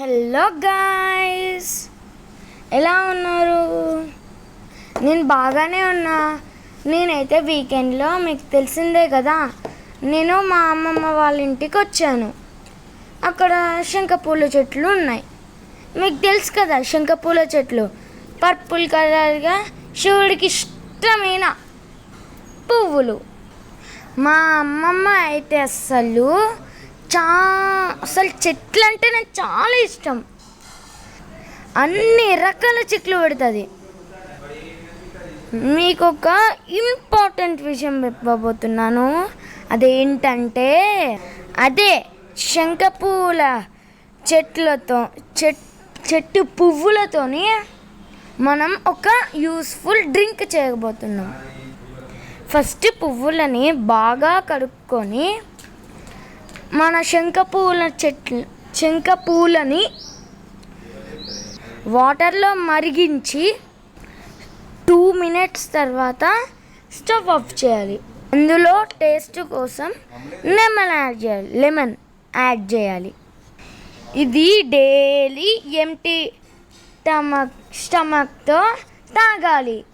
Hello guys. ఎలా ఉన్నారు? నేను బాగానే ఉన్నా. నేనైతే వీకెండ్లో మీకు తెలిసిందే కదా. నేను మా అమ్మమ్మ వాళ్ళ ఇంటికి వచ్చాను. అక్కడ శంఖపూల చెట్లు ఉన్నాయి. మీకు తెలుసు కదా శంఖపూల చెట్లు. పర్పుల్ కలర్గా శివుడికి ఇష్టమైన పువ్వులు. మా అమ్మమ్మ అయితే అస్సలు చా అసలు చెట్లు అంటే నాకు చాలా ఇష్టం. అన్ని రకాల చెట్లు పెడుతుంది. మీకు ఒక ఇంపార్టెంట్ విషయం చెప్పబోతున్నాను. అదేంటంటే అదే శంఖపూల చెట్లతో చెట్ చెట్టు పువ్వులతోని మనం ఒక యూస్ఫుల్ డ్రింక్ చేయబోతున్నాం. ఫస్ట్ పువ్వులని బాగా కడుక్కొని మన శంఖపూల చెట్లు శంఖపూలని వాటర్లో మరిగించి టూ మినిట్స్ తర్వాత స్టవ్ ఆఫ్ చేయాలి. అందులో టేస్ట్ కోసం లెమన్ యాడ్ చేయాలి. లెమన్ యాడ్ చేయాలి. ఇది డైలీ ఎంటీ స్టమక్ స్టమక్తో తాగాలి.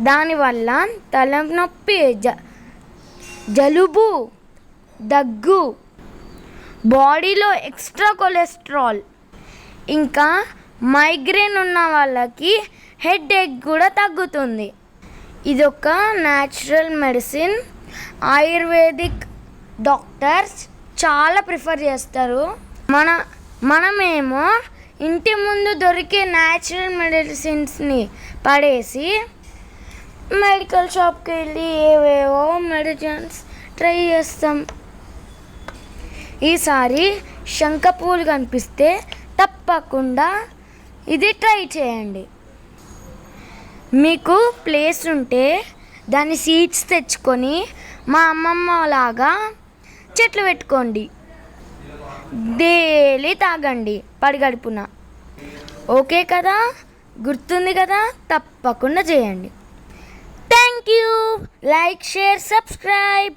దానివల్ల తలనొప్పి జ జలుబు దగ్గు బాడీలో ఎక్స్ట్రా కొలెస్ట్రాల్ ఇంకా మైగ్రేన్ ఉన్న వాళ్ళకి హెడ్ ఎక్ కూడా తగ్గుతుంది. ఇది ఒక న్యాచురల్ మెడిసిన్. ఆయుర్వేదిక్ డాక్టర్స్ చాలా ప్రిఫర్ చేస్తారు. మన మనమేమో ఇంటి ముందు దొరికే న్యాచురల్ మెడిసిన్స్ని పడేసి మెడికల్ షాప్కి వెళ్ళి ఏవేవో మెడిసిన్స్ ట్రై చేస్తాం. ఈసారి శంఖపూలు కనిపిస్తే తప్పకుండా ఇది ట్రై చేయండి. మీకు ప్లేస్ ఉంటే దాని సీడ్స్ తెచ్చుకొని మా అమ్మమ్మ లాగా చెట్లు పెట్టుకోండి. డైలీ తాగండి పడిగడుపున. ఓకే కదా? గుర్తుంది కదా? తప్పకుండా చేయండి. Thank you. Like share subscribe.